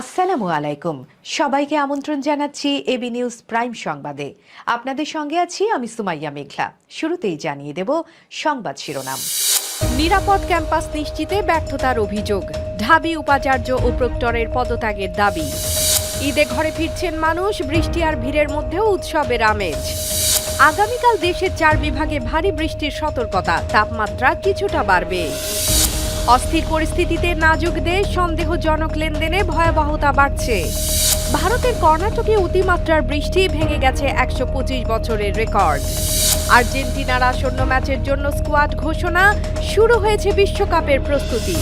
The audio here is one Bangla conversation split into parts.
আসসালামু আলাইকুম। সবাইকে আমন্ত্রণ জানাচ্ছি এবি নিউজ প্রাইম সংবাদে। আপনাদের সঙ্গে আছি আমি সুমাইয়া মেঘলা। শুরুতেই জানিয়ে দেব সংবাদ শিরোনাম। নিরাপদ ক্যাম্পাস নিশ্চিতে ব্যর্থতার অভিযোগ, ঢাবি উপাচার্য ও প্রক্টরের পদত্যাগের দাবি। ঈদে ঘরে ফিরছেন মানুষ, বৃষ্টি আর ভিড়ের মধ্যেও উৎসবের আমেজ। আগামীকাল দেশের চার বিভাগে ভারী বৃষ্টির সতর্কতা, তাপমাত্রা কিছুটা বাড়বে। অস্থির পরিস্থিতিতে নাজুক দেশ, সন্দেহজনক লেনদেনে ভয়াবহতা বাড়ছে। ভারতের কর্ণাটকে অতিমাত্রার বৃষ্টি ভেঙে গেছে একশো পঁচিশ বছরের রেকর্ড। আর্জেন্টিনার আসন্ন ম্যাচের জন্য স্কোয়াড ঘোষণা, শুরু হয়েছে বিশ্বকাপের প্রস্তুতি।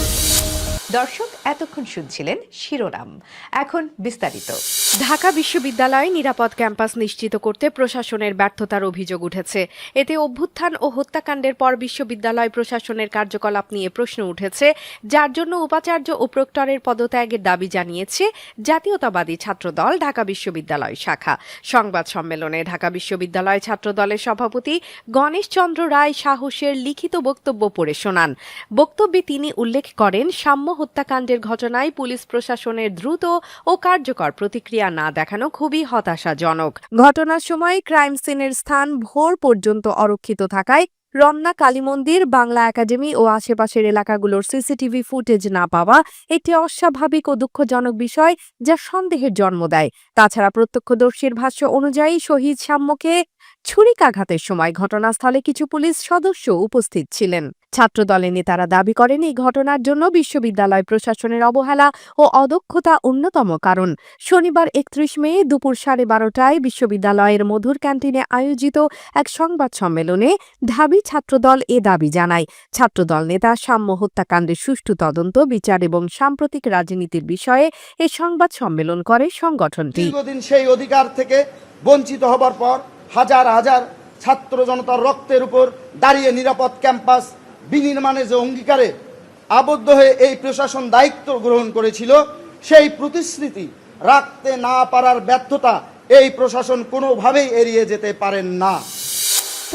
দর্শক, এতক্ষণ শুনছিলেন শিরোনাম। এখন বিস্তারিত। ঢাকা বিশ্ববিদ্যালয়ে নিরাপদ ক্যাম্পাস নিশ্চিত করতে প্রশাসনের ব্যর্থতার অভিযোগ উঠেছে। এতে অভ্যুত্থান ও হত্যাকাণ্ডের পর বিশ্ববিদ্যালয় প্রশাসনের কার্যকলাপ নিয়ে প্রশ্ন উঠেছে, যার জন্য উপাচার্য ও প্রক্টরের পদত্যাগের দাবি জানিয়েছে জাতীয়তাবাদী ছাত্রদল ঢাকা বিশ্ববিদ্যালয় শাখা। সংবাদ সম্মেলনে ঢাকা বিশ্ববিদ্যালয় ছাত্রদলের সভাপতি গণেশ চন্দ্র রায় সাহসের লিখিত বক্তব্য পড়ে শোনান। বক্তব্যে তিনি উল্লেখ করেন, সাম্য হত্যাকাণ্ডের ঘটনায় পুলিশ প্রশাসনের দ্রুত ও কার্যকর প্রতিক্রিয়া না দেখানো খুবই হতাশাজনক। ঘটনার সময় ক্রাইম সিনের স্থান ভোর পর্যন্ত অরক্ষিত থাকায় রমনা কালী মন্দির বাংলা একাডেমি ও আশেপাশের এলাকাগুলোর সিসিটিভি ফুটেজ না পাওয়া একটি অস্বাভাবিক ও দুঃখজনক বিষয় যা সন্দেহের জন্ম দেয়। তাছাড়া প্রত্যক্ষদর্শীর ভাষ্য অনুযায়ী শহীদ সাম্যকে ছুরিকাঘাতের সময় ঘটনাস্থলে কিছু পুলিশ সদস্য উপস্থিত ছিলেন। ছাত্রদলের নেতারা দাবি করেন এই ঘটনার জন্য বিশ্ববিদ্যালয় প্রশাসনের অবহেলা ও অদক্ষতা অন্যতম কারণ। শনিবার একত্রিশ মে দুপুর সাড়ে বারোটায় বিশ্ববিদ্যালয়ের মধুর ক্যান্টিনে আয়োজিত এক সংবাদ সম্মেলনে ঢাবি ছাত্রদল এ দাবি জানায়। ছাত্রদল নেতা সাম্য হত্যাকাণ্ডের সুষ্ঠু তদন্ত, বিচার এবং সাম্প্রতিক রাজনীতির বিষয়ে এ সংবাদ সম্মেলন করে সংগঠনটি। দীর্ঘদিন সেই অধিকার থেকে বঞ্চিত হবার পর হাজার হাজার ছাত্র জনতার রক্তের উপর দাঁড়িয়ে নিরাপদ ক্যাম্পাস বিনির্মাণে যে অঙ্গীকারে আবদ্ধ হয়ে এই প্রশাসন দায়িত্ব গ্রহণ করেছিল, সেই প্রতিশ্রুতি রাখতে না পারার ব্যর্থতা এই প্রশাসন কোনোভাবেই এড়িয়ে যেতে পারেন না।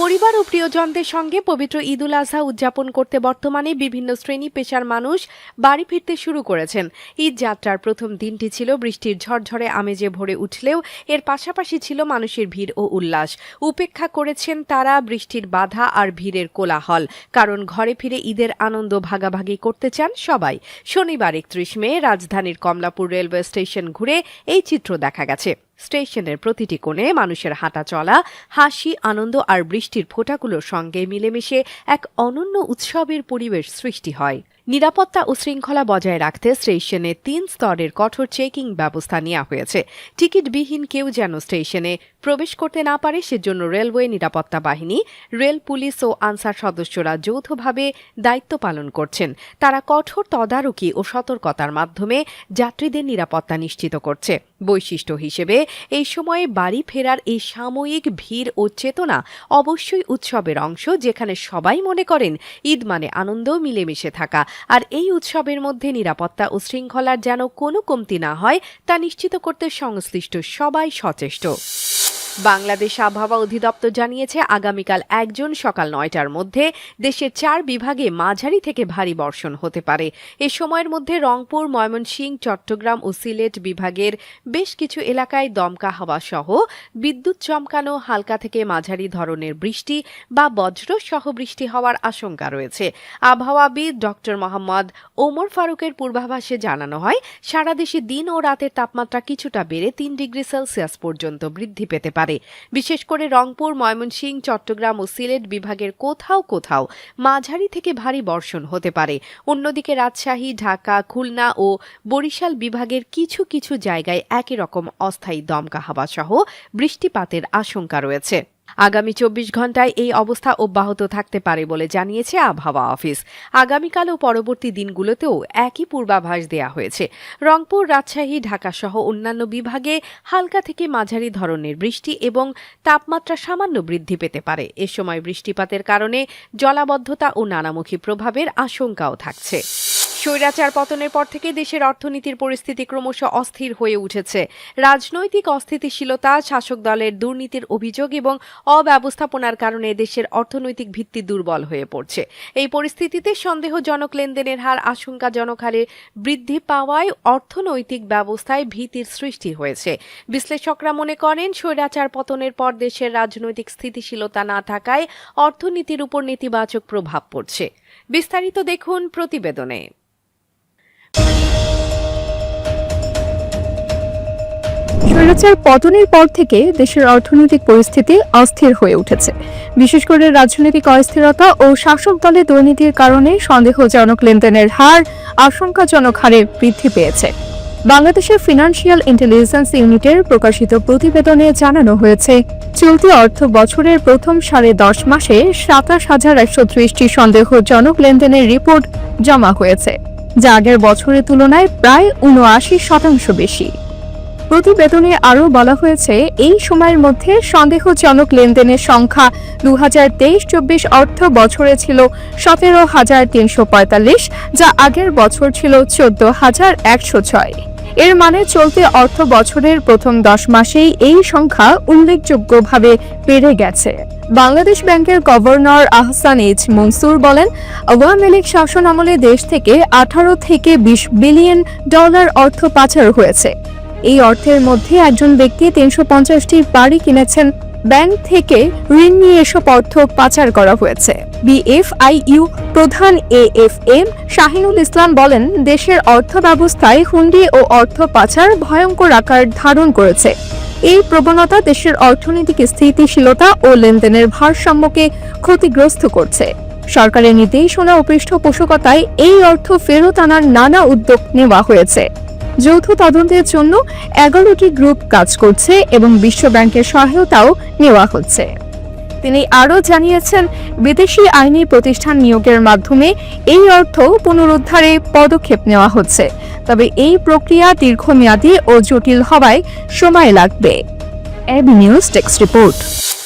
পরিবার ও প্রিয়জনদের সঙ্গে পবিত্র ঈদুল আজহা উদযাপন করতে বর্তমানে বিভিন্ন শ্রেণি পেশার মানুষ বাড়ি ফিরতে শুরু করেছেন। ঈদ যাত্রার প্রথম দিনটি ছিল বৃষ্টির ঝরঝরে আমেজে ভরে উঠলেও এর পাশাপাশি ছিল মানুষের ভিড় ও উল্লাস। উপেক্ষা করেছেন তারা বৃষ্টির বাধা আর ভিড়ের কোলাহল। কারণ ঘরে ফিরে ঈদের আনন্দ ভাগাভাগি করতে চান সবাই। শনিবার একত্রিশ মে রাজধানীর কমলাপুর রেলওয়ে স্টেশন ঘুরে এই চিত্র দেখা গেছে। স্টেশনের প্রতিটি কোণে মানুষের হাঁটা চলা, হাসি, আনন্দ আর বৃষ্টির ফোঁটাগুলোর সঙ্গে মিলেমিশে এক অনন্য উৎসবের পরিবেশ সৃষ্টি হয়। নিরাপত্তা ও শৃঙ্খলা বজায় রাখতে স্টেশনে তিন স্তরের কঠোর চেকিং ব্যবস্থা নেওয়া হয়েছে। টিকিটবিহীন কেউ যেন স্টেশনে প্রবেশ করতে না পারে, সেজন্য রেলওয়ে নিরাপত্তা বাহিনী, রেল পুলিশ ও আনসার সদস্যরা যৌথভাবে দায়িত্ব পালন করছেন। তারা কঠোর তদারকি ও সতর্কতার মাধ্যমে যাত্রীদের নিরাপত্তা নিশ্চিত করছে। বৈশিষ্ট্য হিসেবে, এই সময়ে বাড়ি ফেরার এই সাময়িক ভিড় ও চেতনা অবশ্যই উৎসবের অংশ, যেখানে সবাই মনে করেন ঈদ মানে আনন্দ, মিলেমিশে থাকা। আর এই উৎসবের মধ্যে নিরাপত্তা ও শৃঙ্খলার যেন কোনো কমতি না হয়, তা নিশ্চিত করতে সংশ্লিষ্ট সবাই সচেষ্ট। বাংলাদেশ আবহাওয়া অধিদপ্তর জানিয়েছে, আগামীকাল একজন সকাল নয়টার মধ্যে দেশের চার বিভাগে মাঝারি থেকে ভারী বর্ষণ হতে পারে। এ সময়ের মধ্যে রংপুর, ময়মনসিংহ, চট্টগ্রাম ও সিলেট বিভাগের বেশ কিছু এলাকায় দমকা হাওয়া সহ বিদ্যুৎ চমকানো, হালকা থেকে মাঝারি ধরনের বৃষ্টি বা বজ্র সহ বৃষ্টি হওয়ার আশঙ্কা রয়েছে। আবহাওয়াবিদ ডক্টর মোহাম্মদ ওমর ফারুকের পূর্বাভাসে জানানো হয়, সারা দেশে দিন ও রাতের তাপমাত্রা কিছুটা বেড়ে তিন ডিগ্রি সেলসিয়াস পর্যন্ত বৃদ্ধি পেতে পারে। বিশেষ করে রংপুর, ময়মনসিংহ, চট্টগ্রাম ও সিলেট বিভাগের কোথাও কোথাও মাঝারি থেকে ভারী বর্ষণ হতে পারে। অন্যদিকে রাজশাহী, ঢাকা, খুলনা ও বরিশাল বিভাগের কিছু কিছু জায়গায় একই রকম অস্থায়ী দমকা হাওয়া সহ বৃষ্টিপাতের আশঙ্কা রয়েছে। আগামী চব্বিশ ঘন্টায় এই অবস্থা অব্যাহত থাকতে পারে বলে জানিয়েছে আবহাওয়া অফিস। আগামীকাল ও পরবর্তী দিনগুলোতেও একই পূর্বাভাস দেয়া হয়েছে। রংপুর, রাজশাহী ঢাকা সহ অন্যান্য বিভাগে হালকা থেকে মাঝারি ধরনের বৃষ্টি এবং তাপমাত্রা সামান্য বৃদ্ধি পেতে পারে। এ সময় বৃষ্টিপাতের কারণে জলাবদ্ধতা ও নানামুখী প্রভাবের আশঙ্কাও থাকছে। স্বৈরাচার পতনের পর থেকে দেশের অর্থনীতির পরিস্থিতি ক্রমশ অস্থির হয়ে উঠেছে। রাজনৈতিক অস্থিতিশীলতা, শাসক দলের দুর্নীতির অভিযোগ এবং অব্যবস্থাপনার কারণে দেশের অর্থনৈতিক ভিত্তি দুর্বল হয়ে পড়ছে। এই পরিস্থিতিতে সন্দেহজনক লেনদেনের হার আশঙ্কাজনক হারে বৃদ্ধি পাওয়ায় অর্থনৈতিক ব্যবস্থায় ভীতির সৃষ্টি হয়েছে। বিশ্লেষকরা মনে করেন, স্বৈরাচার পতনের পর দেশের রাজনৈতিক স্থিতিশীলতা না থাকায় অর্থনীতির উপর নেতিবাচক প্রভাব পড়ছে। বিস্তারিত দেখুন প্রতিবেদনে। স্বৈরাচার পতনের পর থেকে দেশের অর্থনৈতিক পরিস্থিতি অস্থির হয়ে উঠেছে। বিশেষ করে রাজনৈতিক অস্থিরতা ও শাসক দলের দুর্নীতির কারণে সন্দেহজনক লেনদেনের হার আশঙ্কাজনক হারে বৃদ্ধি পেয়েছে। বাংলাদেশের ফিনান্সিয়াল ইন্টেলিজেন্স ইউনিটের প্রকাশিত প্রতিবেদনে জানানো হয়েছে, চলতি অর্থ বছরের প্রথম সাড়ে দশ মাসে সাতাশ হাজার একশো ত্রিশটি সন্দেহজনক লেনদেনের রিপোর্ট জমা হয়েছে। যা আগের বছরের তুলনায় প্রায় উনআশি শতাংশ বেশি। প্রতিবেদনে আরও বলা হয়েছে, এই সময়ের মধ্যে সন্দেহজনক লেনদেনের সংখ্যা দু হাজার তেইশ চব্বিশ অর্থ বছরে ছিল সতেরো হাজার তিনশো পঁয়তাল্লিশ, যা আগের বছর ছিল চোদ্দ হাজার একশো ছয়। এর মানে চলতি অর্থ বছরের প্রথম দশ মাসেই এই সংখ্যা উল্লেখযোগ্যভাবে বেড়ে গেছে। বাংলাদেশ ব্যাংকের গভর্নর আহসান এইচ মনসুর বলেন, আওয়ামী লীগ শাসন আমলে দেশ থেকে আঠারো থেকে বিশ বিলিয়ন ডলার অর্থ পাচার হয়েছে। এই অর্থের মধ্যে একজন ব্যক্তি তিনশো পঞ্চাশটি বাড়ি কিনেছেন ব্যাংক থেকে ঋণ নিয়ে এসব অর্থ পাচার করা হয়েছে। বিএফআইইউ প্রধান এএফএম শাহিনুল ইসলাম বলেন, দেশের অর্থ ব্যবস্থায় হুন্ডি ও অর্থ পাচার ভয়ঙ্কর আকার ধারণ করেছে। এই প্রবণতা দেশের অর্থনৈতিক স্থিতিশীলতা ও লেনদেনের ভারসাম্যকে ক্ষতিগ্রস্ত করছে। সরকারের নির্দেশনা ও পৃষ্ঠপোষকতায় এই অর্থ ফেরত আনার নানা উদ্যোগ নেওয়া হয়েছে। যৌথ তদন্তের জন্য এগারোটি গ্রুপ কাজ করছে এবং বিশ্ব ব্যাংকের সহায়তাও নেওয়া হচ্ছে। তিনি আরও জানিয়েছেন, বিদেশি আইনি প্রতিষ্ঠান নিয়োগের মাধ্যমে এই অর্থ পুনরুদ্ধারে পদক্ষেপ নেওয়া হচ্ছে। তবে এই প্রক্রিয়া দীর্ঘমেয়াদী ও জটিল হওয়ায় সময় লাগবে। AB news report.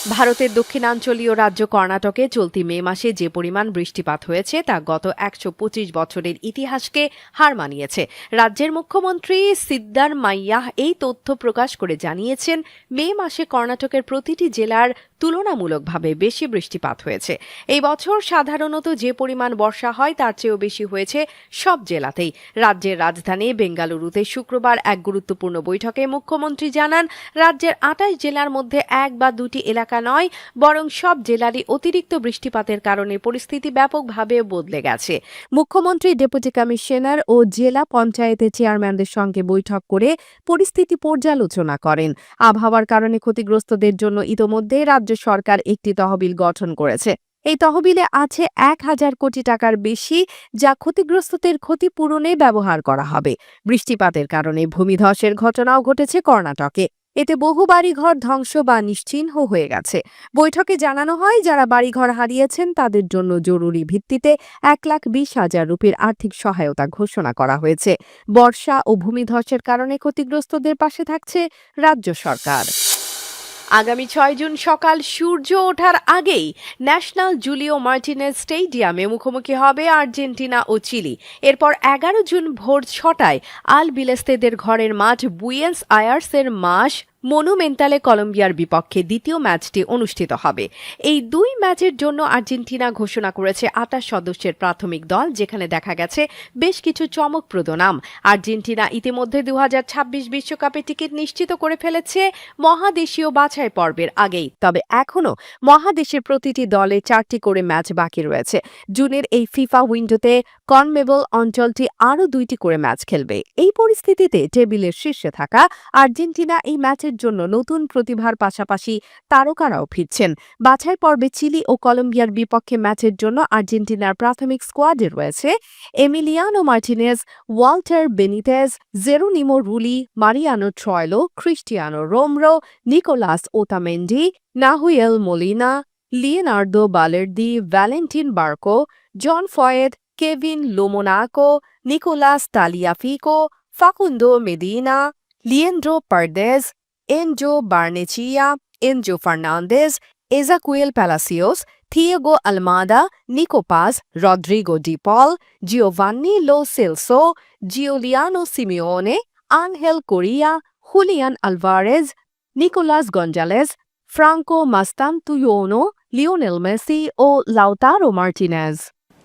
ভারতের দক্ষিণাঞ্চলীয় রাজ্য কর্ণাটকে চলতি মে মাসে যে পরিমাণ বৃষ্টিপাত হয়েছে তা গত একশো পঁচিশ বছরের ইতিহাসকে হার মানিয়েছে। রাজ্যের মুখ্যমন্ত্রী সিদ্দার মাইয়াহ এই তথ্য প্রকাশ করে জানিয়েছেন, মে মাসে কর্ণাটকের প্রতিটি জেলার তুলনামূলকভাবে বেশি বৃষ্টিপাত হয়েছে। এই বছর সাধারণত যে পরিমাণ বর্ষা হয়, তার চেয়েও বেশি হয়েছে সব জেলাতেই। রাজ্যের রাজধানী বেঙ্গালুরুতে শুক্রবার এক গুরুত্বপূর্ণ বৈঠকে মুখ্যমন্ত্রী জানান, রাজ্যের আটাশ জেলার মধ্যে এক বা দুটি এলাকা নয়, বরং সব জেলারই অতিরিক্ত বৃষ্টিপাতের কারণে পরিস্থিতি ব্যাপকভাবে বদলে গেছে। মুখ্যমন্ত্রী, ডেপুটি কমিশনার ও জেলা পঞ্চায়েতের চেয়ারম্যানদের সঙ্গে বৈঠক করে পরিস্থিতি পর্যালোচনা করেন। আবহাওয়ার কারণে ক্ষতিগ্রস্তদের জন্য ইতোমধ্যে রাজ্য সরকার একটি তহবিল গঠন করেছে। এই তহবিলে আছে এক হাজার কোটি টাকার বেশি যা ক্ষতিগ্রস্তদের ক্ষতিপূরণে ব্যবহার করা হবে। বৃষ্টিপাতের কারণে ভূমিধসের ঘটনাও ঘটেছে কর্ণাটকে। এতে বহু বাড়িঘর ধ্বংস বা নিশ্চিহ্ন হয়ে গেছে। বৈঠকে জানানো হয়, যারা বাড়িঘর হারিয়েছেন তাদের জন্য জরুরি ভিত্তিতে এক লাখ বিশ হাজার রুপির আর্থিক সহায়তা ঘোষণা করা হয়েছে। বর্ষা ও ভূমিধসের কারণে ক্ষতিগ্রস্তদের পাশে থাকছে রাজ্য সরকার। আগামী ছয় জুন সকাল সূর্য ওঠার আগেই ন্যাশনাল জুলিও মার্টিনেজ স্টেডিয়ামে মুখোমুখি হবে আর্জেন্টিনা ও চিলি। এরপর এগারো জুন ভোর ছটায় আল বিলেস্তেদের ঘরের মাঠ বুয়েন্স আয়ার্সের মাস মনুমেন্টালে কলম্বিয়ার বিপক্ষে দ্বিতীয় ম্যাচটি অনুষ্ঠিত হবে। এই দুই ম্যাচের জন্য আর্জেন্টিনা ঘোষণা করেছে আটাশ সদস্যের প্রাথমিক দল, যেখানে দেখা গেছে বেশ কিছু চমকপ্রদ নাম। আর্জেন্টিনা ইতিমধ্যে দু বিশ্বকাপে টিকিট নিশ্চিত করে ফেলেছে মহাদেশীয় বাছাই পর্বের আগেই। তবে এখনও মহাদেশের প্রতিটি দলে চারটি করে ম্যাচ বাকি রয়েছে। জুনের এই ফিফা উইন্ডোতে কনমেবল অঞ্চলটি আরও দুইটি করে ম্যাচ খেলবে। এই পরিস্থিতিতে টেবিলের শীর্ষে থাকা আর্জেন্টিনা এই ম্যাচের জন্য নতুন প্রতিভার পাশাপাশি তারকারাও ফিরছেন। বাছাই পর্বে চিলি ও কলম্বিয়ার বিপক্ষে ম্যাচের জন্য আর্জেন্টিনার প্রাথমিক স্কোয়াডে রয়েছে Emiliano Martinez, Walter Benitez, Geronimo Rulli, Mariano Troilo, Cristiano Romero, Nicolas Otamendi, Nahuel Molina Leonardo Balerdi, Valentin Barco, Juan Foyth, Kevin Lomonaco, Nicolas Tagliafico, Facundo Medina Leandro Paredes Enzo Barrenechea Enzo Fernandez Ezequiel Palacios Thiago Almada, Nico Paz, Rodrigo Di Paul, Giovanni Lo Celso, Giuliano Simeone, Angel Correa, Julian Alvarez, Nicolas Gonzalez, Franco Mastantuono, Lionel Messi ও লাউতারো মার্টিনেজ